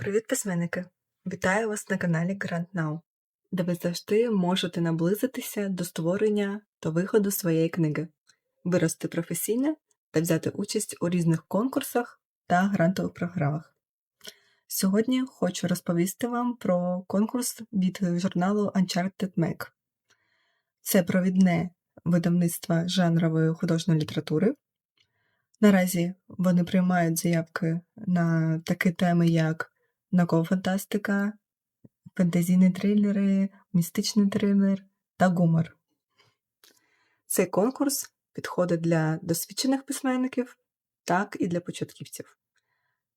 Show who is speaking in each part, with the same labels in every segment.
Speaker 1: Привіт, письменники! Вітаю вас на каналі Grand Now, де ви завжди можете наблизитися до створення та виходу своєї книги, вирости професійно та взяти участь у різних конкурсах та грантових програмах. Сьогодні хочу розповісти вам про конкурс від журналу Uncharted Mag. Це провідне видавництво жанрової художньої літератури. Наразі вони приймають заявки на такі теми, як наукова фантастика, фентезійні трилери, містичний трилер та гумор. Цей конкурс підходить для досвідчених письменників, так і для початківців.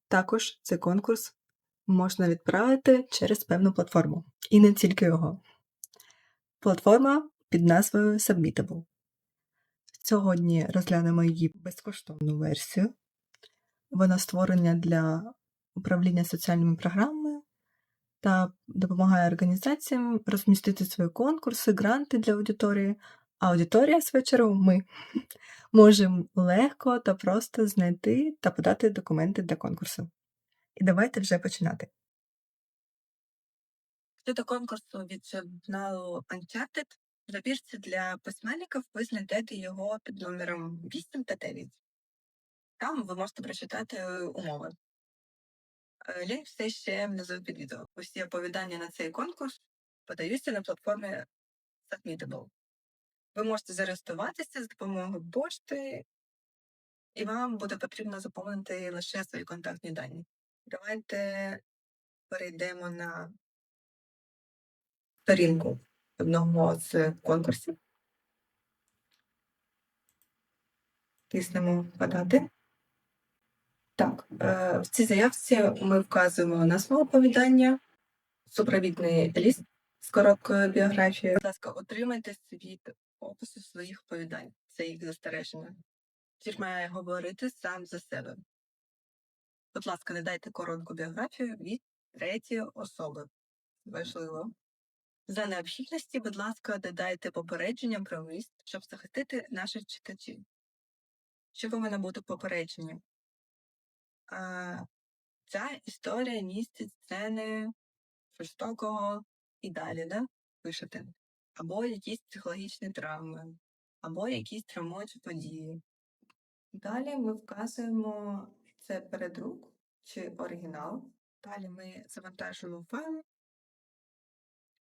Speaker 1: Також цей конкурс можна відправити через певну платформу, і не тільки його. Платформа під назвою Submittable. Сьогодні розглянемо її безкоштовну версію. Вона створена для управління соціальними програмами та допомагає організаціям розмістити свої конкурси, гранти для аудиторії. А аудиторія, в свою чергу, ми можемо легко та просто знайти та подати документи для конкурсу. І давайте вже починати. Щодо конкурсу від журналу Uncharted, в добірці для письменників ви знайдете його під номером 8 та 9. Там ви можете прочитати е, умови. Е, Лінк все ще внизу під відео. Усі оповідання на цей конкурс подаються на платформі Submittable. Ви можете зареєструватися з допомогою пошти, і вам буде потрібно заповнити лише свої контактні дані. Давайте перейдемо на сторінку одного з конкурсів. Тиснемо подати. Так, е, в цій заявці ми вказуємо назву оповідання, супровідний ліст з короткою біографією. Будь ласка, отримайте від опису своїх оповідань. Це їх застереження. Твір має говорити сам за себе. Будь ласка, не дайте коротку біографію від третьої особи. Важливо. За необхідності, будь ласка, додайте попередження про міст, щоб захистити наших читачів. Що повинно бути попередження? А, ця історія містить сцени жорстокого і далі, да? Пишете. Або якісь психологічні травми, або якісь травмуючі події. Далі ми вказуємо це передрук чи оригінал. Далі ми завантажуємо файл.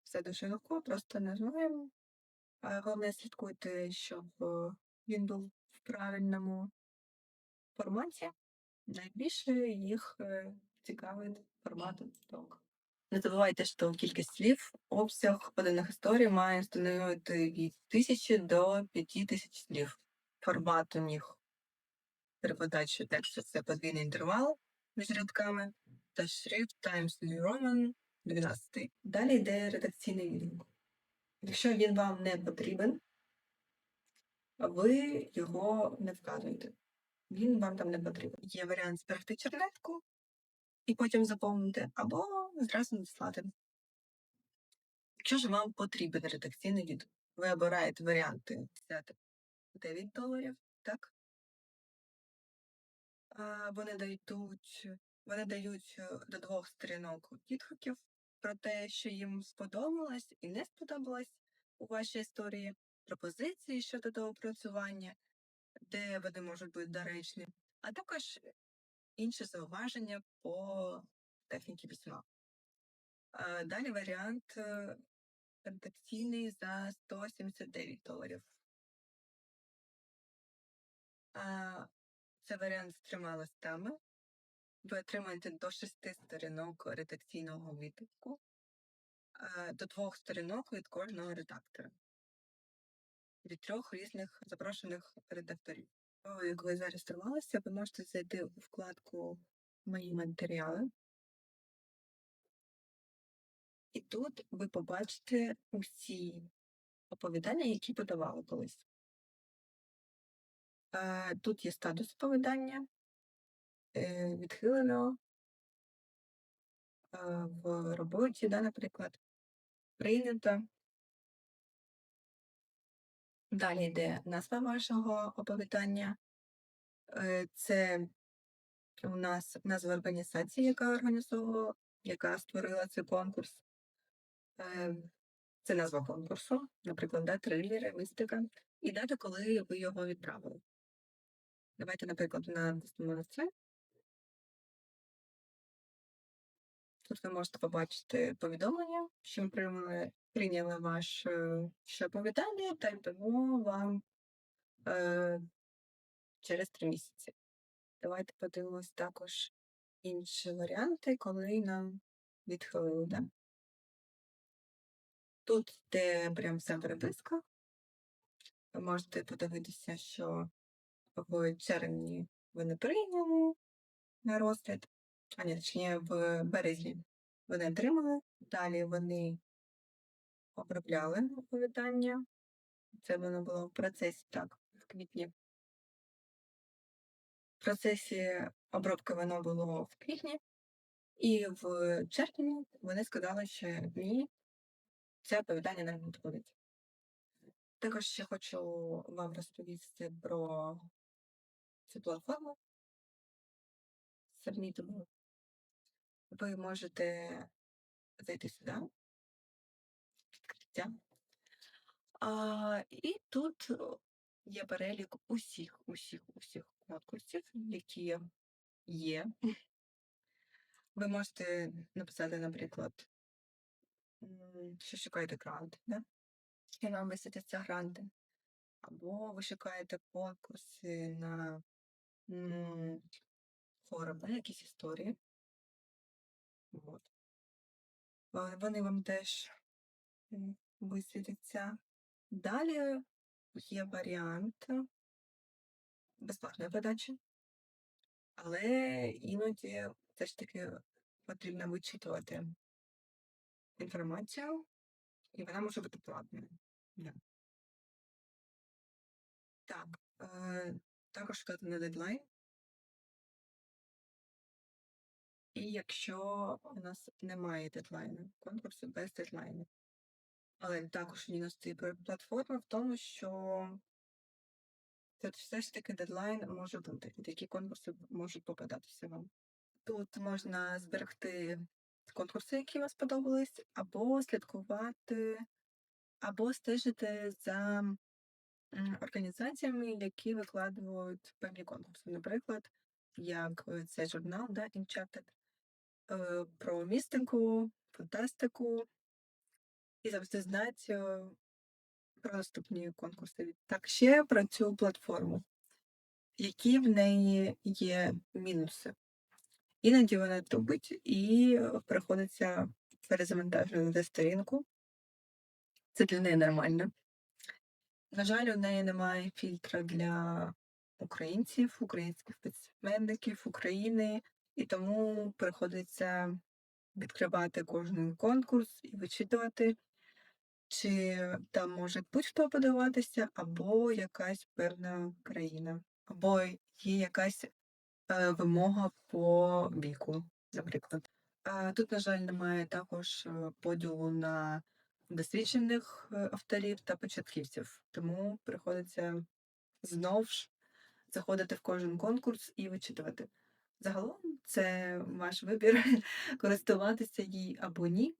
Speaker 1: Все дуже легко, просто нажимаємо. Головне слідкуйте, щоб він був в правильному форматі. Найбільше їх е, цікавить формат TOK. Не забувайте, що кількість слів, обсяг поданих історій має становити від 1000 до 5000 слів. Формат у них перекладачі тексту це подвійний інтервал між рядками та шрифт Times New Roman 12. Далі йде редакційний відгук. Якщо він вам не потрібен, ви його не вказуєте. Він вам там не потрібен. Є варіант зберегти чернетку і потім заповнити, або зразу надіслати. Якщо ж вам потрібен редакційний відгук, ви обираєте варіанти взяти 9 доларів, так? Вони дають, вони дають е, до двох сторінок відгуків про те, що їм сподобалось і не сподобалось у вашій історії, пропозиції щодо доопрацювання, де вони можуть бути доречні, а також інші зауваження по техніці письма. Далі варіант редакційний за 179 доларів. Це варіант з трьома листами. Ви отримаєте до шести сторінок редакційного відгуку, до двох сторінок від кожного редактора, від трьох різних запрошених редакторів. Як ви зареєструвалися, ви можете зайти у вкладку Мої матеріали. І тут ви побачите усі оповідання, які подавали колись. Тут є статус оповідання, е, відхилено в роботі, наприклад, прийнято. Далі йде назва вашого оповідання. Е, Це у нас назва організації, яка організовувала яка створила цей конкурс. Е, Це назва конкурсу, наприклад, да, трилери, мистика, і дата, коли ви його відправили. Давайте, наприклад, натиснемо на це. Тут ви можете побачити повідомлення, що ми прийняли, прийняли ваше ще оповідання та йдемо вам е, через три місяці. Давайте подивимось також інші варіанти, коли нам відхилили. Да? Тут де прям вся переписка. Ви можете подивитися, що в червні ви не прийняли на розгляд, а ні, точніше, в березні ви не отримали. Далі вони обробляли оповідання. Це воно було в процесі так, в квітні. В процесі обробки воно було в квітні, і в червні вони сказали, що ні, це оповідання не підходить. Також ще хочу вам розповісти про цю платформу Submitable. Ви можете зайти сюди, відкриття. А, і тут є перелік усіх, усіх, усіх конкурсів, які є. Ви можете написати, наприклад, що шукаєте гранти, да? і вам висвітяться гранти. Або ви шукаєте конкурси на форум, да, якісь історії. От. Е, Вони вам теж м. Далі є варіант безплатної подачі, але іноді все ж таки потрібно вичитувати інформацію, і вона може бути платною. Да. Так, е, також на дедлайн. І якщо у нас немає дедлайну, конкурсу без дедлайну. Але також мінусі платформи в тому, що це все ж таки дедлайн може бути, під які конкурси можуть попадатися вам. Тут можна зберегти конкурси, які вам сподобались, або слідкувати, або стежити за організаціями, які викладають певні конкурси. Наприклад, як е, цей журнал да, Enchanted, е, про містику, фантастику, і завжди знати е, про наступні конкурси. Так, ще про цю платформу. Які в неї є мінуси? Іноді вона тупить і е, приходиться перезавантажувати сторінку. Це для неї нормально. На жаль, у неї немає фільтра для українців, українських письменників України, і тому приходиться відкривати кожен конкурс і вичитувати, чи там може будь-хто подаватися, або якась певна країна, або є якась е, вимога по віку, наприклад. А тут, на жаль, немає також е, поділу на досвідчених е, авторів та початківців, тому приходиться знов ж заходити в кожен конкурс і вичитувати. Загалом це ваш вибір користуватися їй або ні,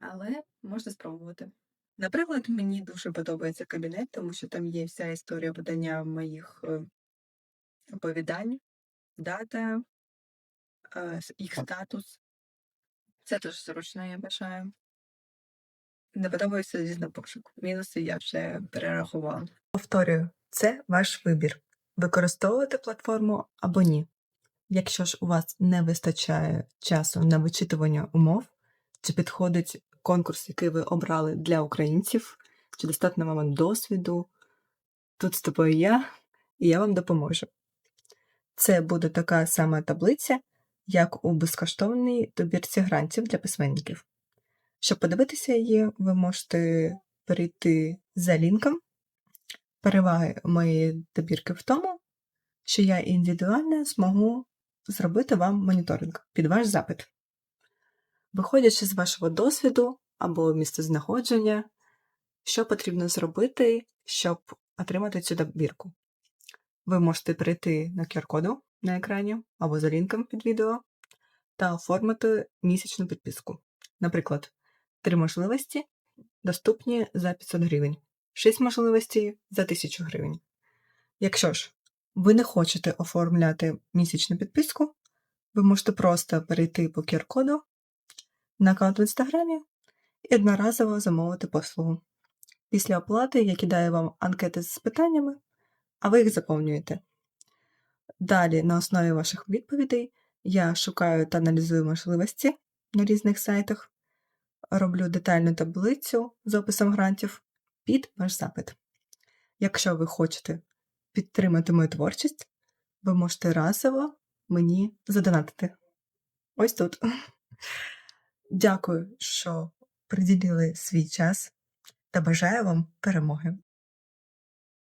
Speaker 1: але можна спробувати. Наприклад, мені дуже подобається кабінет, тому що там є вся історія подання моїх е, оповідань, дата, е, їх статус. Це дуже зручно, я бажаю. Не подобається звісно, пошук. Мінуси я вже перерахувала. Повторюю, це ваш вибір. Використовувати платформу або ні. Якщо ж у вас не вистачає часу на вичитування умов, чи підходить конкурс, який ви обрали для українців, чи достатньо вам досвіду, тут з тобою я, і я вам допоможу. Це буде така сама таблиця, як у безкоштовній добірці грантів для письменників. Щоб подивитися її, ви можете перейти за лінком. Переваги моєї добірки в тому, що я індивідуально зможу зробити вам моніторинг під ваш запит. Виходячи з вашого досвіду або місцезнаходження, що потрібно зробити, щоб отримати цю добірку. Ви можете перейти на QR-коду на екрані або за лінком під відео та оформити місячну підписку. Наприклад, 3 можливості доступні за 500 гривень, 6 можливостей за 1000 гривень. Якщо ж ви не хочете оформляти місячну підписку, ви можете просто перейти по QR-коду на аккаунт в інстаграмі і одноразово замовити послугу. Після оплати я кидаю вам анкети з питаннями, а ви їх заповнюєте. Далі, на основі ваших відповідей, я шукаю та аналізую можливості на різних сайтах, роблю детальну таблицю з описом грантів під ваш запит. Якщо ви хочете підтримати мою творчість, ви можете разово мені задонатити. Ось тут. Дякую, що приділили свій час та бажаю вам перемоги.